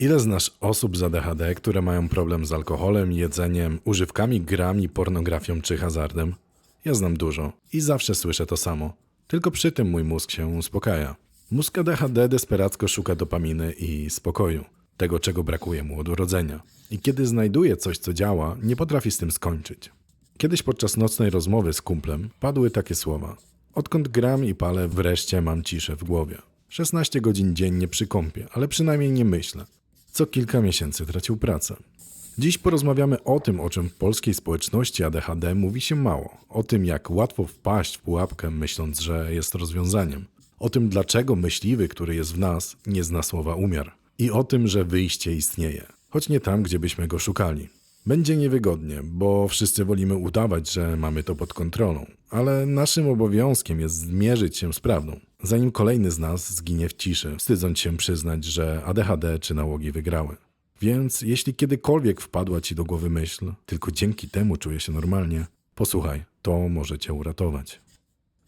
Ile znasz osób z ADHD, które mają problem z alkoholem, jedzeniem, używkami, grami, pornografią czy hazardem? Ja znam dużo i zawsze słyszę to samo. Tylko przy tym mój mózg się uspokaja. Mózg ADHD desperacko szuka dopaminy i spokoju, tego czego brakuje mu od urodzenia. I kiedy znajduje coś, co działa, nie potrafi z tym skończyć. Kiedyś podczas nocnej rozmowy z kumplem padły takie słowa. Odkąd gram i palę, wreszcie mam ciszę w głowie. 16 godzin dziennie przy kąpie, ale przynajmniej nie myślę. Co kilka miesięcy tracił pracę. Dziś porozmawiamy o tym, o czym w polskiej społeczności ADHD mówi się mało. O tym, jak łatwo wpaść w pułapkę, myśląc, że jest rozwiązaniem. O tym, dlaczego myśliwy, który jest w nas, nie zna słowa umiar. I o tym, że wyjście istnieje, choć nie tam, gdzie byśmy go szukali. Będzie niewygodnie, bo wszyscy wolimy udawać, że mamy to pod kontrolą, ale naszym obowiązkiem jest zmierzyć się z prawdą, zanim kolejny z nas zginie w ciszy, wstydząc się przyznać, że ADHD czy nałogi wygrały. Więc jeśli kiedykolwiek wpadła ci do głowy myśl, tylko dzięki temu czuję się normalnie, posłuchaj, to może cię uratować.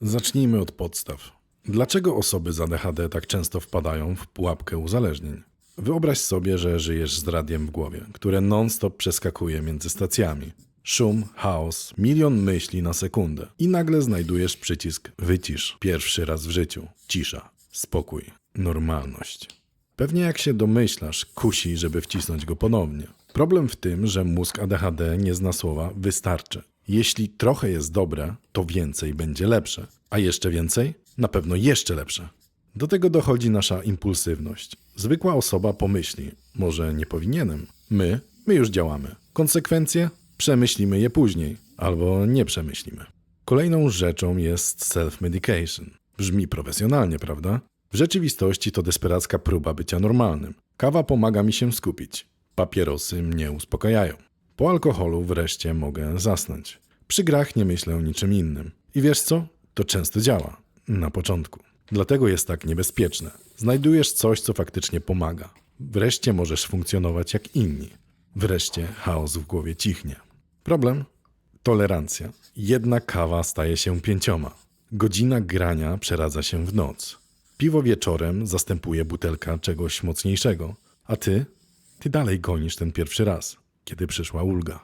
Zacznijmy od podstaw. Dlaczego osoby z ADHD tak często wpadają w pułapkę uzależnień? Wyobraź sobie, że żyjesz z radiem w głowie, które non-stop przeskakuje między stacjami. Szum, chaos, milion myśli na sekundę i nagle znajdujesz przycisk wycisz. Pierwszy raz w życiu. Cisza, spokój, normalność. Pewnie jak się domyślasz, kusi, żeby wcisnąć go ponownie. Problem w tym, że mózg ADHD nie zna słowa wystarczy. Jeśli trochę jest dobre, to więcej będzie lepsze. A jeszcze więcej? Na pewno jeszcze lepsze. Do tego dochodzi nasza impulsywność. Zwykła osoba pomyśli, może nie powinienem. My, my już działamy. Konsekwencje? Przemyślimy je później, albo nie przemyślimy. Kolejną rzeczą jest self-medication. Brzmi profesjonalnie, prawda? W rzeczywistości to desperacka próba bycia normalnym. Kawa pomaga mi się skupić. Papierosy mnie uspokajają. Po alkoholu wreszcie mogę zasnąć. Przy grach nie myślę o niczym innym. I wiesz co? To często działa. Na początku. Dlatego jest tak niebezpieczne. Znajdujesz coś, co faktycznie pomaga. Wreszcie możesz funkcjonować jak inni. Wreszcie chaos w głowie cichnie. Problem? Tolerancja. Jedna kawa staje się pięcioma. Godzina grania przeradza się w noc. Piwo wieczorem zastępuje butelka czegoś mocniejszego. A ty? Ty dalej gonisz ten pierwszy raz, kiedy przyszła ulga.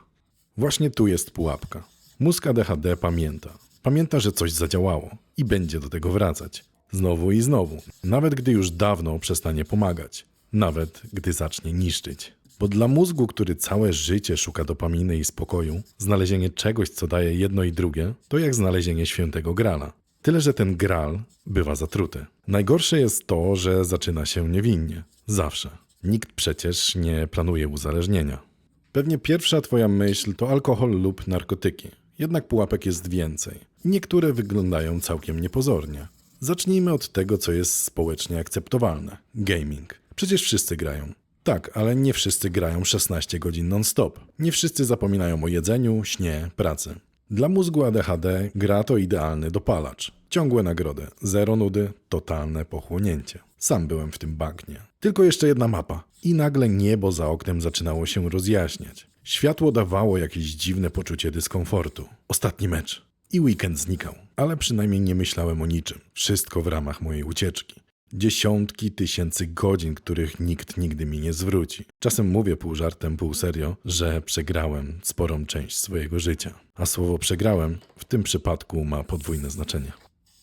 Właśnie tu jest pułapka. Mózg ADHD pamięta. Pamięta, że coś zadziałało i będzie do tego wracać. Znowu i znowu. Nawet gdy już dawno przestanie pomagać. Nawet gdy zacznie niszczyć. Bo dla mózgu, który całe życie szuka dopaminy i spokoju, znalezienie czegoś, co daje jedno i drugie, to jak znalezienie świętego grala. Tyle, że ten gral bywa zatruty. Najgorsze jest to, że zaczyna się niewinnie. Zawsze. Nikt przecież nie planuje uzależnienia. Pewnie pierwsza twoja myśl to alkohol lub narkotyki. Jednak pułapek jest więcej. Niektóre wyglądają całkiem niepozornie. Zacznijmy od tego, co jest społecznie akceptowalne. Gaming. Przecież wszyscy grają. Tak, ale nie wszyscy grają 16 godzin non-stop. Nie wszyscy zapominają o jedzeniu, śnie, pracy. Dla mózgu ADHD gra to idealny dopalacz. Ciągłe nagrody, zero nudy, totalne pochłonięcie. Sam byłem w tym bagnie. Tylko jeszcze jedna mapa. I nagle niebo za oknem zaczynało się rozjaśniać. Światło dawało jakieś dziwne poczucie dyskomfortu. Ostatni mecz. I weekend znikał. Ale przynajmniej nie myślałem o niczym. Wszystko w ramach mojej ucieczki. Dziesiątki tysięcy godzin, których nikt nigdy mi nie zwróci. Czasem mówię pół żartem, pół serio, że przegrałem sporą część swojego życia. A słowo przegrałem w tym przypadku ma podwójne znaczenie.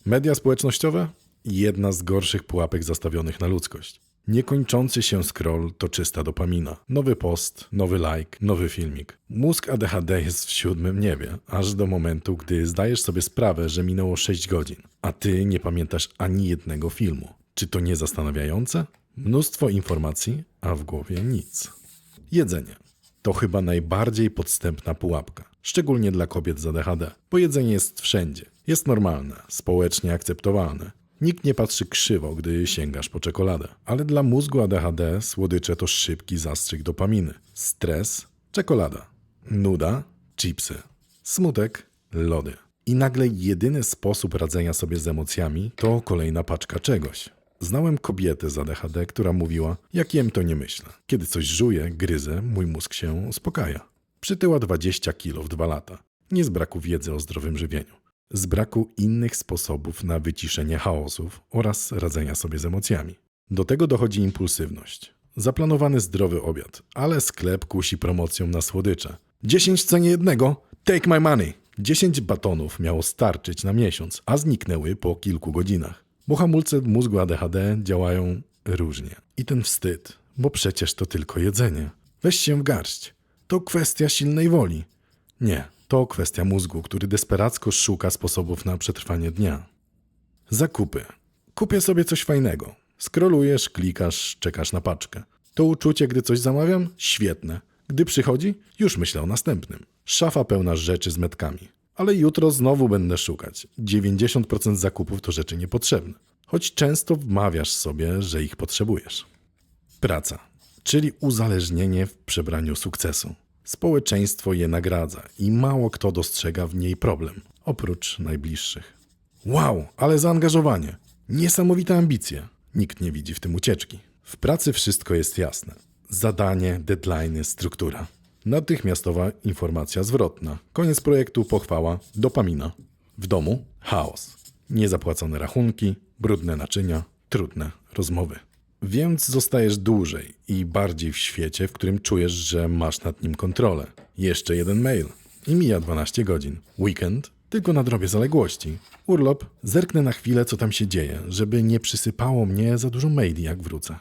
Media społecznościowe? Jedna z gorszych pułapek zastawionych na ludzkość. Niekończący się scroll to czysta dopamina. Nowy post, nowy like, nowy filmik. Mózg ADHD jest w siódmym niebie, aż do momentu, gdy zdajesz sobie sprawę, że minęło 6 godzin, a ty nie pamiętasz ani jednego filmu. Czy to nie zastanawiające? Mnóstwo informacji, a w głowie nic. Jedzenie. To chyba najbardziej podstępna pułapka, szczególnie dla kobiet z ADHD, bo jedzenie jest wszędzie. Jest normalne, społecznie akceptowalne. Nikt nie patrzy krzywo, gdy sięgasz po czekoladę. Ale dla mózgu ADHD słodycze to szybki zastrzyk dopaminy. Stres czekolada. Nuda chipsy. Smutek lody. I nagle jedyny sposób radzenia sobie z emocjami to kolejna paczka czegoś. Znałem kobietę z ADHD, która mówiła: Jak jem, to nie myślę. Kiedy coś żuję, gryzę, mój mózg się uspokaja. Przytyła 20 kilo w dwa lata. Nie z braku wiedzy o zdrowym żywieniu. Z braku innych sposobów na wyciszenie chaosów oraz radzenia sobie z emocjami. Do tego dochodzi impulsywność. Zaplanowany zdrowy obiad, ale sklep kusi promocją na słodycze. 10 w cenie jednego? Take my money! 10 batonów miało starczyć na miesiąc, a zniknęły po kilku godzinach. Bo hamulce w mózgu ADHD działają różnie. I ten wstyd, bo przecież to tylko jedzenie. Weź się w garść. To kwestia silnej woli. Nie, to kwestia mózgu, który desperacko szuka sposobów na przetrwanie dnia. Zakupy. Kupię sobie coś fajnego. Skrolujesz, klikasz, czekasz na paczkę. To uczucie, gdy coś zamawiam? Świetne. Gdy przychodzi, już myślę o następnym. Szafa pełna rzeczy z metkami. Ale jutro znowu będę szukać. 90% zakupów to rzeczy niepotrzebne. Choć często wmawiasz sobie, że ich potrzebujesz. Praca, czyli uzależnienie w przebraniu sukcesu. Społeczeństwo je nagradza i mało kto dostrzega w niej problem, oprócz najbliższych. Wow, ale zaangażowanie! Niesamowite ambicje. Nikt nie widzi w tym ucieczki. W pracy wszystko jest jasne. Zadanie, deadline, struktura. Natychmiastowa informacja zwrotna. Koniec projektu, pochwała, dopamina. W domu chaos. Niezapłacone rachunki, brudne naczynia, trudne rozmowy. Więc zostajesz dłużej i bardziej w świecie, w którym czujesz, że masz nad nim kontrolę. Jeszcze jeden mail i mija 12 godzin. Weekend tylko nadrobię zaległości. Urlop zerknę na chwilę, co tam się dzieje, żeby nie przysypało mnie za dużo maili, jak wrócę.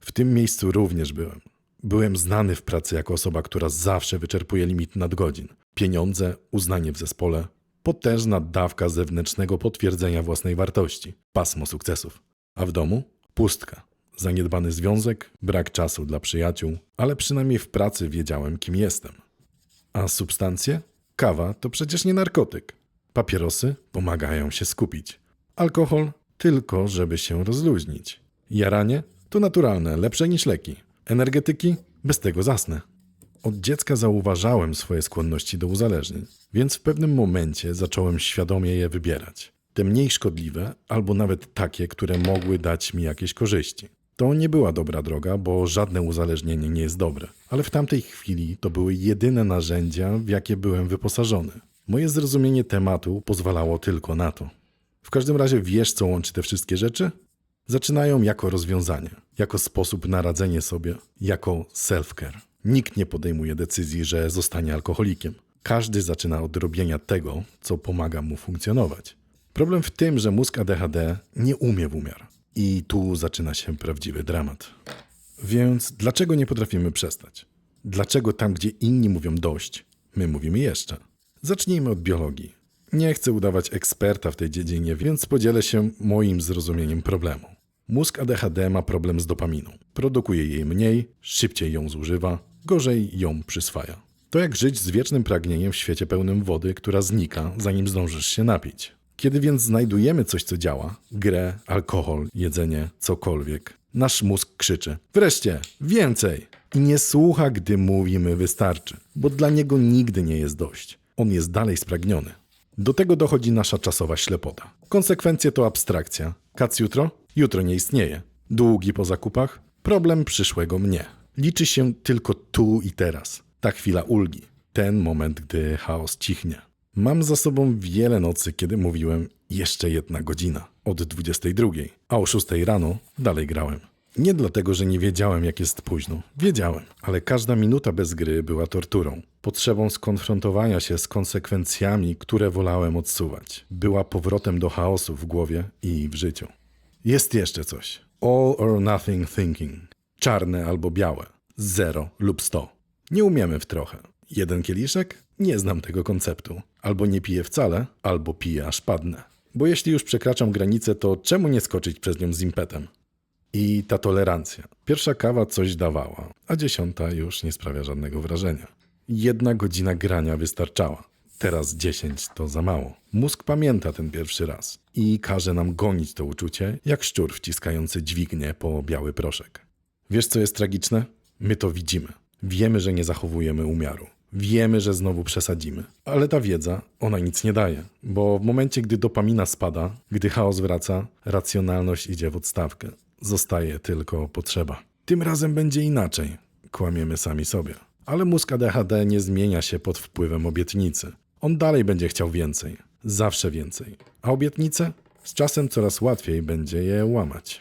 W tym miejscu również byłem. Byłem znany w pracy jako osoba, która zawsze wyczerpuje limit nadgodzin. Pieniądze, uznanie w zespole, potężna dawka zewnętrznego potwierdzenia własnej wartości, pasmo sukcesów. A w domu pustka. Zaniedbany związek, brak czasu dla przyjaciół, ale przynajmniej w pracy wiedziałem, kim jestem. A substancje? Kawa to przecież nie narkotyk. Papierosy pomagają się skupić. Alkohol tylko, żeby się rozluźnić. Jaranie to naturalne, lepsze niż leki. Energetyki? Bez tego zasnę. Od dziecka zauważałem swoje skłonności do uzależnień, więc w pewnym momencie zacząłem świadomie je wybierać. Te mniej szkodliwe, albo nawet takie, które mogły dać mi jakieś korzyści. To nie była dobra droga, bo żadne uzależnienie nie jest dobre, ale w tamtej chwili to były jedyne narzędzia, w jakie byłem wyposażony. Moje zrozumienie tematu pozwalało tylko na to. W każdym razie wiesz, co łączy te wszystkie rzeczy? Zaczynają jako rozwiązanie, jako sposób na radzenie sobie, jako self-care. Nikt nie podejmuje decyzji, że zostanie alkoholikiem. Każdy zaczyna od robienia tego, co pomaga mu funkcjonować. Problem w tym, że mózg ADHD nie umie w umiar. I tu zaczyna się prawdziwy dramat. Więc dlaczego nie potrafimy przestać? Dlaczego tam, gdzie inni mówią dość, my mówimy jeszcze? Zacznijmy od biologii. Nie chcę udawać eksperta w tej dziedzinie, więc podzielę się moim zrozumieniem problemu. Mózg ADHD ma problem z dopaminą. Produkuje jej mniej, szybciej ją zużywa, gorzej ją przyswaja. To jak żyć z wiecznym pragnieniem w świecie pełnym wody, która znika, zanim zdążysz się napić. Kiedy więc znajdujemy coś, co działa grę, alkohol, jedzenie, cokolwiek nasz mózg krzyczy: Wreszcie, więcej! I nie słucha, gdy mówimy wystarczy, bo dla niego nigdy nie jest dość. On jest dalej spragniony. Do tego dochodzi nasza czasowa ślepota. Konsekwencje to abstrakcja. Kac jutro? Jutro nie istnieje. Długi po zakupach? Problem przyszłego mnie. Liczy się tylko tu i teraz. Ta chwila ulgi. Ten moment, gdy chaos cichnie. Mam za sobą wiele nocy, kiedy mówiłem jeszcze jedna godzina od 22, a o 6 rano dalej grałem. Nie dlatego, że nie wiedziałem, jak jest późno. Wiedziałem, ale każda minuta bez gry była torturą. Potrzebą skonfrontowania się z konsekwencjami, które wolałem odsuwać. Była powrotem do chaosu w głowie i w życiu. Jest jeszcze coś. All or nothing thinking. Czarne albo białe. Zero lub sto. Nie umiemy w trochę. Jeden kieliszek? Nie znam tego konceptu. Albo nie piję wcale, albo piję aż padnę. Bo jeśli już przekraczam granicę, to czemu nie skoczyć przez nią z impetem? I ta tolerancja. Pierwsza kawa coś dawała, a dziesiąta już nie sprawia żadnego wrażenia. Jedna godzina grania wystarczała. Teraz dziesięć to za mało. Mózg pamięta ten pierwszy raz i każe nam gonić to uczucie, jak szczur wciskający dźwignię po biały proszek. Wiesz, co jest tragiczne? My to widzimy. Wiemy, że nie zachowujemy umiaru. Wiemy, że znowu przesadzimy. Ale ta wiedza, ona nic nie daje, bo w momencie, gdy dopamina spada, gdy chaos wraca, racjonalność idzie w odstawkę. Zostaje tylko potrzeba. Tym razem będzie inaczej. Kłamiemy sami sobie. Ale mózg ADHD nie zmienia się pod wpływem obietnicy. On dalej będzie chciał więcej. Zawsze więcej. A obietnice? Z czasem coraz łatwiej będzie je łamać.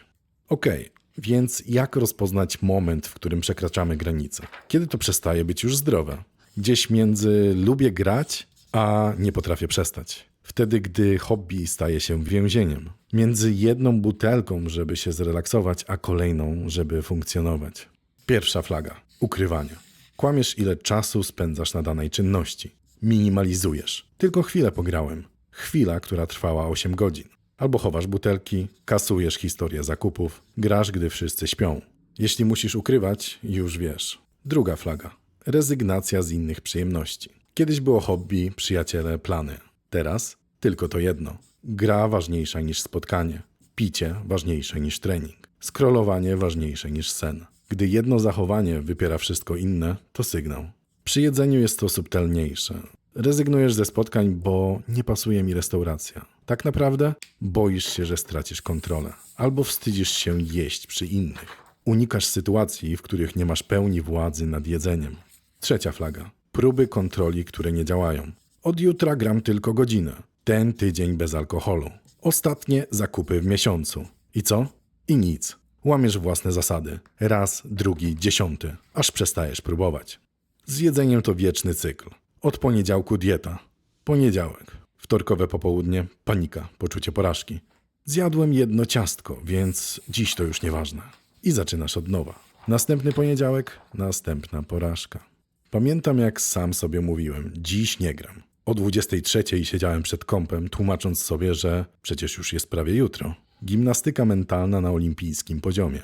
Okej, Więc jak rozpoznać moment, w którym przekraczamy granicę? Kiedy to przestaje być już zdrowe? Gdzieś między lubię grać, a nie potrafię przestać. Wtedy, gdy hobby staje się więzieniem. Między jedną butelką, żeby się zrelaksować, a kolejną, żeby funkcjonować. Pierwsza flaga. Ukrywanie. Kłamiesz, ile czasu spędzasz na danej czynności. Minimalizujesz. Tylko chwilę pograłem. Chwila, która trwała 8 godzin. Albo chowasz butelki, kasujesz historię zakupów, grasz, gdy wszyscy śpią. Jeśli musisz ukrywać, już wiesz. Druga flaga. Rezygnacja z innych przyjemności. Kiedyś było hobby, przyjaciele, plany. Teraz tylko to jedno. Gra ważniejsza niż spotkanie. Picie ważniejsze niż trening. Scrollowanie ważniejsze niż sen. Gdy jedno zachowanie wypiera wszystko inne, to sygnał. Przy jedzeniu jest to subtelniejsze. Rezygnujesz ze spotkań, bo nie pasuje mi restauracja. Tak naprawdę boisz się, że stracisz kontrolę, albo wstydzisz się jeść przy innych. Unikasz sytuacji, w których nie masz pełni władzy nad jedzeniem. Trzecia flaga. Próby kontroli, które nie działają. Od jutra gram tylko godzinę. Ten tydzień bez alkoholu. Ostatnie zakupy w miesiącu. I co? I nic. Łamiesz własne zasady. Raz, drugi, dziesiąty, aż przestajesz próbować. Z jedzeniem to wieczny cykl. Od poniedziałku dieta. Poniedziałek. Wtorkowe popołudnie panika, poczucie porażki. Zjadłem jedno ciastko, więc dziś to już nieważne. I zaczynasz od nowa. Następny poniedziałek, następna porażka. Pamiętam, jak sam sobie mówiłem: Dziś nie gram. O 23 siedziałem przed kąpem, tłumacząc sobie, że przecież już jest prawie jutro. Gimnastyka mentalna na olimpijskim poziomie.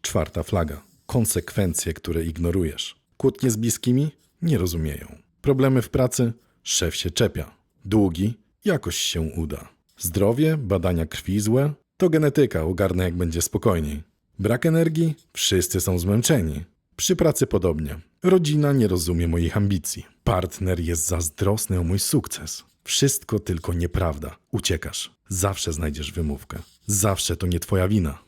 Czwarta flaga. Konsekwencje, które ignorujesz. Kłótnie z bliskimi? Nie rozumieją. Problemy w pracy? Szef się czepia. Długi? Jakoś się uda. Zdrowie? Badania krwi złe? To genetyka, ogarnę jak będzie spokojniej. Brak energii? Wszyscy są zmęczeni. Przy pracy podobnie. Rodzina nie rozumie moich ambicji. Partner jest zazdrosny o mój sukces. Wszystko tylko nieprawda. Uciekasz. Zawsze znajdziesz wymówkę. Zawsze to nie twoja wina.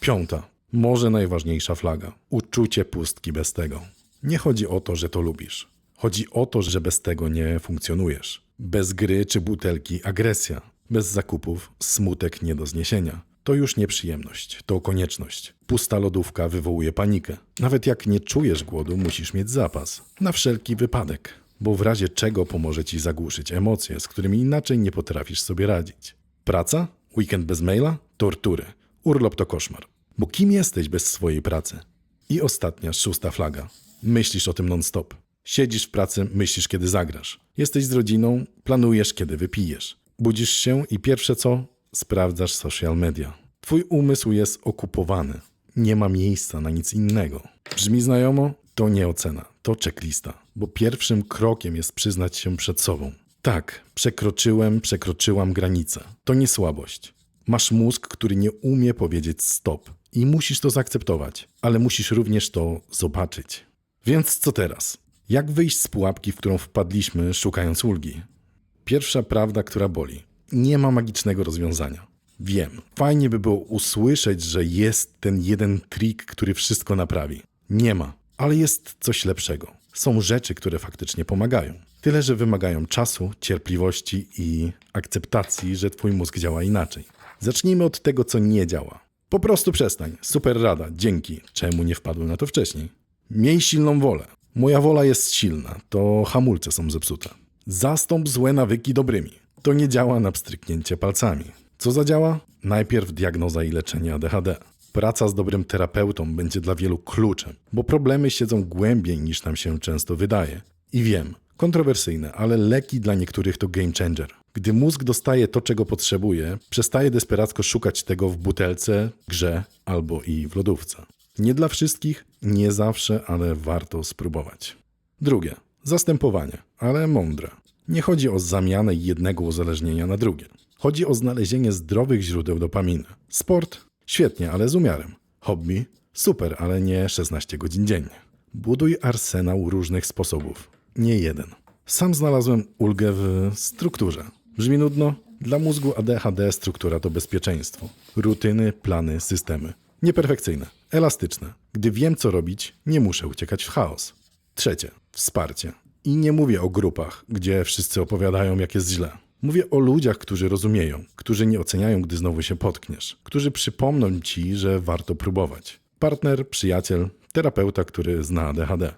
Piąta. Może najważniejsza flaga. Uczucie pustki bez tego. Nie chodzi o to, że to lubisz. Chodzi o to, że bez tego nie funkcjonujesz. Bez gry czy butelki agresja. Bez zakupów smutek nie do zniesienia. To już nie przyjemność, to konieczność. Pusta lodówka wywołuje panikę. Nawet jak nie czujesz głodu, musisz mieć zapas. Na wszelki wypadek. Bo w razie czego pomoże ci zagłuszyć emocje, z którymi inaczej nie potrafisz sobie radzić. Praca? Weekend bez maila? Tortury. Urlop to koszmar. Bo kim jesteś bez swojej pracy? I ostatnia, szósta flaga. Myślisz o tym non-stop. Siedzisz w pracy, myślisz kiedy zagrasz. Jesteś z rodziną, planujesz kiedy wypijesz. Budzisz się i pierwsze co? Sprawdzasz social media. Twój umysł jest okupowany. Nie ma miejsca na nic innego. Brzmi znajomo? To nie ocena, to checklista. Bo pierwszym krokiem jest przyznać się przed sobą. Tak, przekroczyłem, przekroczyłam granicę. To nie słabość. Masz mózg, który nie umie powiedzieć stop. I musisz to zaakceptować, ale musisz również to zobaczyć. Więc co teraz? Jak wyjść z pułapki, w którą wpadliśmy, szukając ulgi? Pierwsza prawda, która boli. Nie ma magicznego rozwiązania. Wiem, fajnie by było usłyszeć, że jest ten jeden trik, który wszystko naprawi. Nie ma, ale jest coś lepszego. Są rzeczy, które faktycznie pomagają. Tyle, że wymagają czasu, cierpliwości i akceptacji, że twój mózg działa inaczej. Zacznijmy od tego, co nie działa. Po prostu przestań. Super rada, dzięki. Czemu nie wpadłem na to wcześniej? Miej silną wolę. Moja wola jest silna, to hamulce są zepsute. Zastąp złe nawyki dobrymi. To nie działa na pstryknięcie palcami. Co zadziała? Najpierw diagnoza i leczenie ADHD. Praca z dobrym terapeutą będzie dla wielu kluczem, bo problemy siedzą głębiej niż nam się często wydaje. I wiem, kontrowersyjne, ale leki dla niektórych to game changer. Gdy mózg dostaje to, czego potrzebuje, przestaje desperacko szukać tego w butelce, grze albo i w lodówce. Nie dla wszystkich, nie zawsze, ale warto spróbować. Drugie, zastępowanie, ale mądre. Nie chodzi o zamianę jednego uzależnienia na drugie. Chodzi o znalezienie zdrowych źródeł dopaminy. Sport? Świetnie, ale z umiarem. Hobby? Super, ale nie 16 godzin dziennie. Buduj arsenał różnych sposobów. Nie jeden. Sam znalazłem ulgę w strukturze. Brzmi nudno? Dla mózgu ADHD struktura to bezpieczeństwo. Rutyny, plany, systemy. Nieperfekcyjne, elastyczne. Gdy wiem, co robić, nie muszę uciekać w chaos. Trzecie, wsparcie. I nie mówię o grupach, gdzie wszyscy opowiadają, jak jest źle. Mówię o ludziach, którzy rozumieją, którzy nie oceniają, gdy znowu się potkniesz, którzy przypomną ci, że warto próbować. Partner, przyjaciel, terapeuta, który zna ADHD.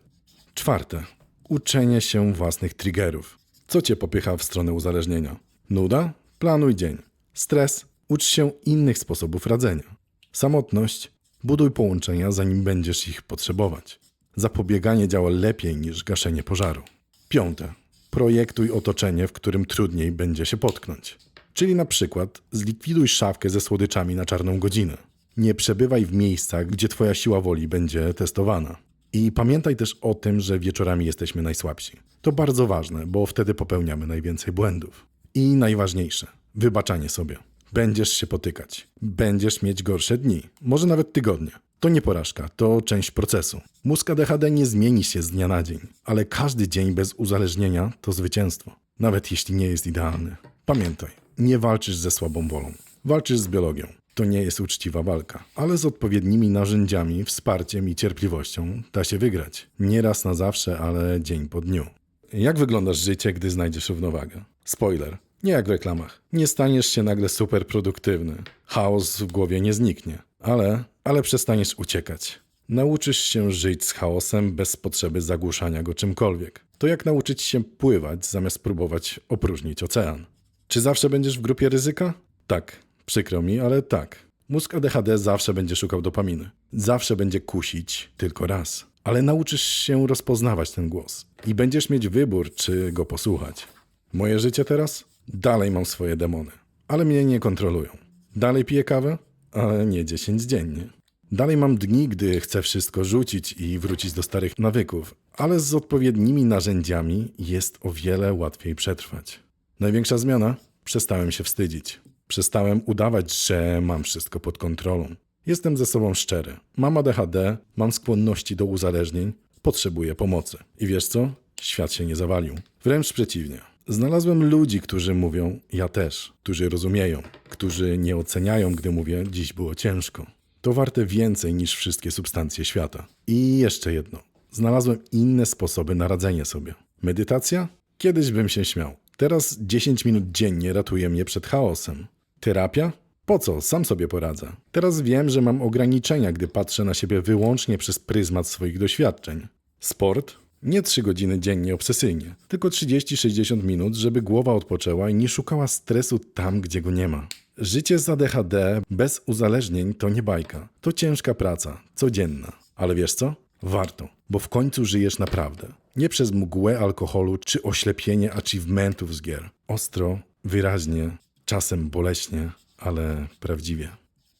Czwarte. Uczenie się własnych triggerów. Co cię popycha w stronę uzależnienia? Nuda? Planuj dzień. Stres? Ucz się innych sposobów radzenia. Samotność? Buduj połączenia, zanim będziesz ich potrzebować. Zapobieganie działa lepiej niż gaszenie pożaru. Piąte. Projektuj otoczenie, w którym trudniej będzie się potknąć. Czyli na przykład zlikwiduj szafkę ze słodyczami na czarną godzinę. Nie przebywaj w miejscach, gdzie twoja siła woli będzie testowana. I pamiętaj też o tym, że wieczorami jesteśmy najsłabsi. To bardzo ważne, bo wtedy popełniamy najwięcej błędów. I najważniejsze, wybaczanie sobie. Będziesz się potykać, będziesz mieć gorsze dni, może nawet tygodnie. To nie porażka, to część procesu. Mózg ADHD nie zmieni się z dnia na dzień, ale każdy dzień bez uzależnienia to zwycięstwo, nawet jeśli nie jest idealny. Pamiętaj, nie walczysz ze słabą wolą, walczysz z biologią. To nie jest uczciwa walka, ale z odpowiednimi narzędziami, wsparciem i cierpliwością da się wygrać. Nie raz na zawsze, ale dzień po dniu. Jak wyglądasz życie, gdy znajdziesz równowagę? Spoiler. Nie jak w reklamach. Nie staniesz się nagle super produktywny. Chaos w głowie nie zniknie. Ale, ale przestaniesz uciekać. Nauczysz się żyć z chaosem bez potrzeby zagłuszania go czymkolwiek. To jak nauczyć się pływać, zamiast próbować opróżnić ocean. Czy zawsze będziesz w grupie ryzyka? Tak. Przykro mi, ale tak. Mózg ADHD zawsze będzie szukał dopaminy. Zawsze będzie kusić tylko raz. Ale nauczysz się rozpoznawać ten głos. I będziesz mieć wybór, czy go posłuchać. Moje życie teraz? Dalej mam swoje demony. Ale mnie nie kontrolują. Dalej piję kawę? Ale nie 10 dziennie. Dalej mam dni, gdy chcę wszystko rzucić i wrócić do starych nawyków, ale z odpowiednimi narzędziami jest o wiele łatwiej przetrwać. Największa zmiana? Przestałem się wstydzić. Przestałem udawać, że mam wszystko pod kontrolą. Jestem ze sobą szczery. Mam ADHD, mam skłonności do uzależnień, potrzebuję pomocy. I wiesz co? Świat się nie zawalił. Wręcz przeciwnie. Znalazłem ludzi, którzy mówią ja też, którzy rozumieją, którzy nie oceniają, gdy mówię dziś było ciężko. To warte więcej niż wszystkie substancje świata. I jeszcze jedno. Znalazłem inne sposoby na radzenie sobie. Medytacja? Kiedyś bym się śmiał. Teraz 10 minut dziennie ratuje mnie przed chaosem. Terapia? Po co? Sam sobie poradzę. Teraz wiem, że mam ograniczenia, gdy patrzę na siebie wyłącznie przez pryzmat swoich doświadczeń. Sport? Nie 3 godziny dziennie obsesyjnie, tylko 30-60 minut, żeby głowa odpoczęła i nie szukała stresu tam, gdzie go nie ma. Życie z ADHD bez uzależnień to nie bajka. To ciężka praca, codzienna. Ale wiesz co? Warto, bo w końcu żyjesz naprawdę. Nie przez mgłę alkoholu czy oślepienie achievementów z gier. Ostro, wyraźnie, czasem boleśnie, ale prawdziwie.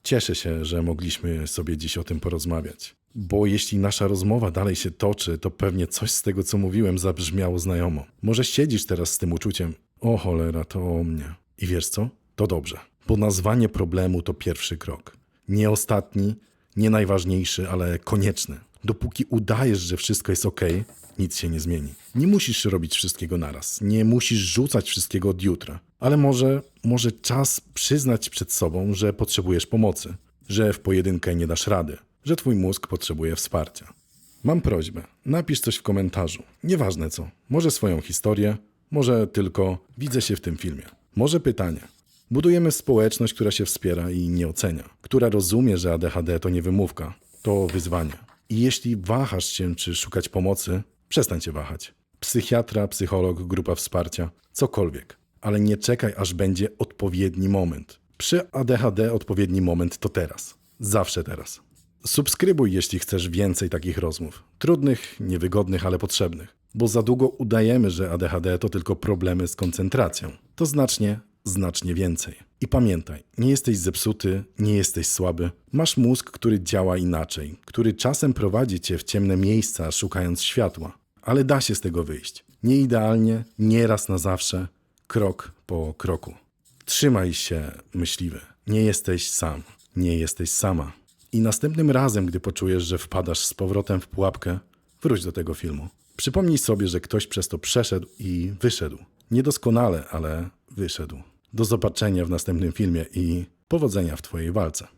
Cieszę się, że mogliśmy sobie dziś o tym porozmawiać. Bo jeśli nasza rozmowa dalej się toczy, to pewnie coś z tego, co mówiłem, zabrzmiało znajomo. Może siedzisz teraz z tym uczuciem, o cholera, to o mnie. I wiesz co? To dobrze, bo nazwanie problemu to pierwszy krok. Nie ostatni, nie najważniejszy, ale konieczny. Dopóki udajesz, że wszystko jest ok, nic się nie zmieni. Nie musisz robić wszystkiego naraz, nie musisz rzucać wszystkiego od jutra, ale może, może czas przyznać przed sobą, że potrzebujesz pomocy, że w pojedynkę nie dasz rady, że twój mózg potrzebuje wsparcia. Mam prośbę, napisz coś w komentarzu, nieważne co, może swoją historię, może tylko widzę się w tym filmie, może pytanie. Budujemy społeczność, która się wspiera i nie ocenia, która rozumie, że ADHD to nie wymówka, to wyzwanie. I jeśli wahasz się, czy szukać pomocy, przestań się wahać. Psychiatra, psycholog, grupa wsparcia, cokolwiek. Ale nie czekaj, aż będzie odpowiedni moment. Przy ADHD odpowiedni moment to teraz. Zawsze teraz. Subskrybuj, jeśli chcesz więcej takich rozmów. Trudnych, niewygodnych, ale potrzebnych. Bo za długo udajemy, że ADHD to tylko problemy z koncentracją. To znacznie, znacznie więcej. I pamiętaj, nie jesteś zepsuty, nie jesteś słaby. Masz mózg, który działa inaczej, który czasem prowadzi cię w ciemne miejsca, szukając światła. Ale da się z tego wyjść. Nie idealnie, nie raz na zawsze, krok po kroku. Trzymaj się, myśliwy. Nie jesteś sam, nie jesteś sama. I następnym razem, gdy poczujesz, że wpadasz z powrotem w pułapkę, wróć do tego filmu. Przypomnij sobie, że ktoś przez to przeszedł i wyszedł. Niedoskonale, ale wyszedł. Do zobaczenia w następnym filmie i powodzenia w Twojej walce.